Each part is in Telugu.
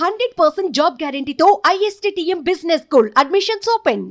Hundred percent job గ్యారంటీతో ISTM business school admissions open.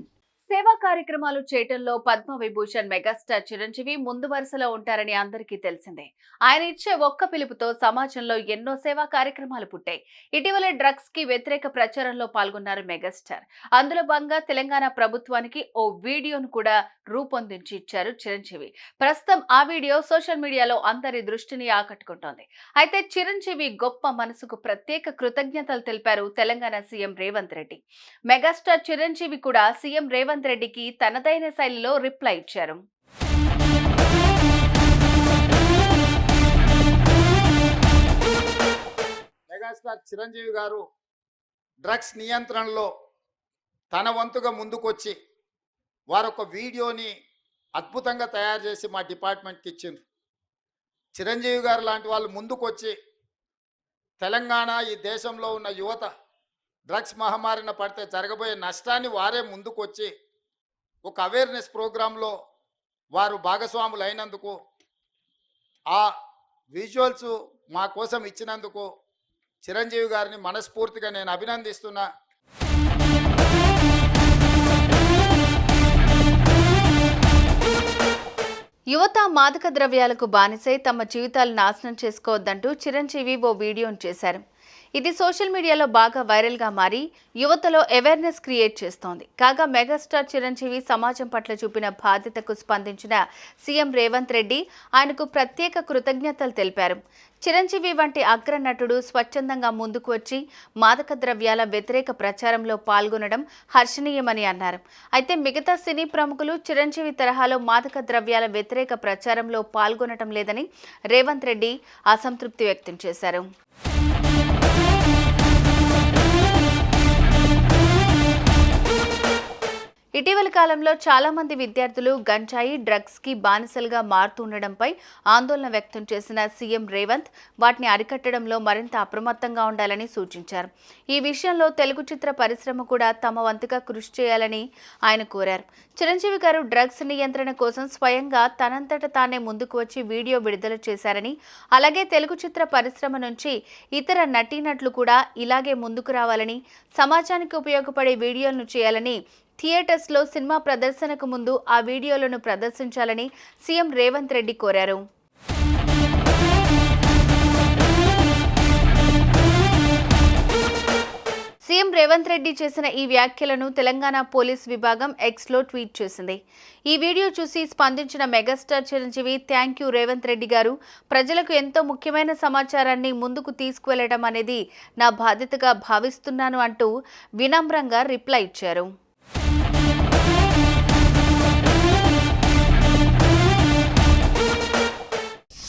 సేవా కార్యక్రమాలు చేయటంలో పద్మ విభూషణ్ మెగాస్టార్ చిరంజీవి ముందు వరుసలో ఉంటారని అందరికీ తెలిసిందే. ఆయన ఇచ్చే ఒక్క పిలుపుతో సమాజంలో ఎన్నో సేవా కార్యక్రమాలు పుట్టాయి. ఇటీవల డ్రగ్స్కి వ్యతిరేక ప్రచారంలో పాల్గొన్నారు మెగాస్టార్. అందులో భాగంగా తెలంగాణ ప్రభుత్వానికి ఓ వీడియోను కూడా రూపొందించి ఇచ్చారు చిరంజీవి. ప్రస్తుతం ఆ వీడియో సోషల్ మీడియాలో అందరి దృష్టిని ఆకట్టుకుంటోంది. అయితే చిరంజీవి గొప్ప మనసుకు ప్రత్యేక కృతజ్ఞతలు తెలిపారు తెలంగాణ సీఎం రేవంత్ రెడ్డి. మెగాస్టార్ చిరంజీవి కూడా సీఎం రేవంత్ రెడ్డికి తనదైన శైలిలో రిప్లై ఇచ్చారు. మెగాస్టార్ చిరంజీవి గారు డ్రగ్స్ నియంత్రణలో తన వంతుగా ముందుకొచ్చి వారు ఒక వీడియోని అద్భుతంగా తయారు చేసి మా డిపార్ట్మెంట్కి ఇచ్చిండ్రు. చిరంజీవి గారు లాంటి వాళ్ళు ముందుకొచ్చి తెలంగాణ ఈ దేశంలో ఉన్న యువత డ్రగ్స్ మహమ్మారిన పడితే జరగబోయే నష్టాన్ని వారే ముందుకొచ్చి ఒక అవేర్నెస్ ప్రోగ్రాంలో వారు భాగస్వాములు అయినందుకు ఆ విజువల్స్ మా కోసం ఇచ్చినందుకు చిరంజీవి గారిని మనస్ఫూర్తిగా నేను అభినందిస్తున్నా. యువత మాదక ద్రవ్యాలకు బానిసై తమ జీవితాలు నాశనం చేసుకోవద్దంటూ చిరంజీవి ఓ వీడియోను చేశారు. ఇది సోషల్ మీడియాలో బాగా వైరల్గా మారి యువతలో అవేర్నెస్ క్రియేట్ చేస్తోంది. కాగా మెగాస్టార్ చిరంజీవి సమాజం పట్ల చూపిన బాధ్యతకు స్పందించిన సీఎం రేవంత్ రెడ్డి ఆయనకు ప్రత్యేక కృతజ్ఞతలు తెలిపారు. చిరంజీవి వంటి అగ్ర నటుడు స్వచ్ఛందంగా ముందుకు వచ్చి మాదక ద్రవ్యాల వ్యతిరేక ప్రచారంలో పాల్గొనడం హర్షణీయమని అన్నారు. అయితే మిగతా సినీ ప్రముఖులు చిరంజీవి తరహాలో మాదక ద్రవ్యాల వ్యతిరేక ప్రచారంలో పాల్గొనడం లేదని రేవంత్ రెడ్డి అసంతృప్తి వ్యక్తం చేశారు. ఇటీవల కాలంలో చాలా మంది విద్యార్థులు గంజాయి డ్రగ్స్కి బానిసలుగా మారుతుండడంపై ఆందోళన వ్యక్తం చేసిన సీఎం రేవంత్ వాటిని అరికట్టడంలో మరింత అప్రమత్తంగా ఉండాలని సూచించారు. ఈ విషయంలో తెలుగు చిత్ర పరిశ్రమ కూడా తమ వంతుగా కృషి చేయాలని ఆయన కోరారు. చిరంజీవి గారు డ్రగ్స్ నియంత్రణ కోసం స్వయంగా తనంతట తానే ముందుకు వచ్చి వీడియో విడుదల చేశారని అలాగే తెలుగు చిత్ర పరిశ్రమ నుంచి ఇతర నటీనటులు కూడా ఇలాగే ముందుకు రావాలని సమాజానికి ఉపయోగపడే వీడియోలను చేయాలని థియేటర్స్లో సినిమా ప్రదర్శనకు ముందు ఆ వీడియోలను ప్రదర్శించాలని సీఎం రేవంత్ రెడ్డి కోరారు. సీఎం రేవంత్ రెడ్డి చేసిన ఈ వ్యాఖ్యలను తెలంగాణ పోలీస్ విభాగం ఎక్స్లో ట్వీట్ చేసింది. ఈ వీడియో చూసి స్పందించిన megastar Chiranjeevi thank you Revanth Reddy garu. ప్రజలకు ఎంతో ముఖ్యమైన సమాచారాన్ని ముందుకు తీసుకువెళ్ళడం అనేది నా బాధ్యతగా భావిస్తున్నాను అంటూ వినమ్రంగా రిప్లై ఇచ్చారు.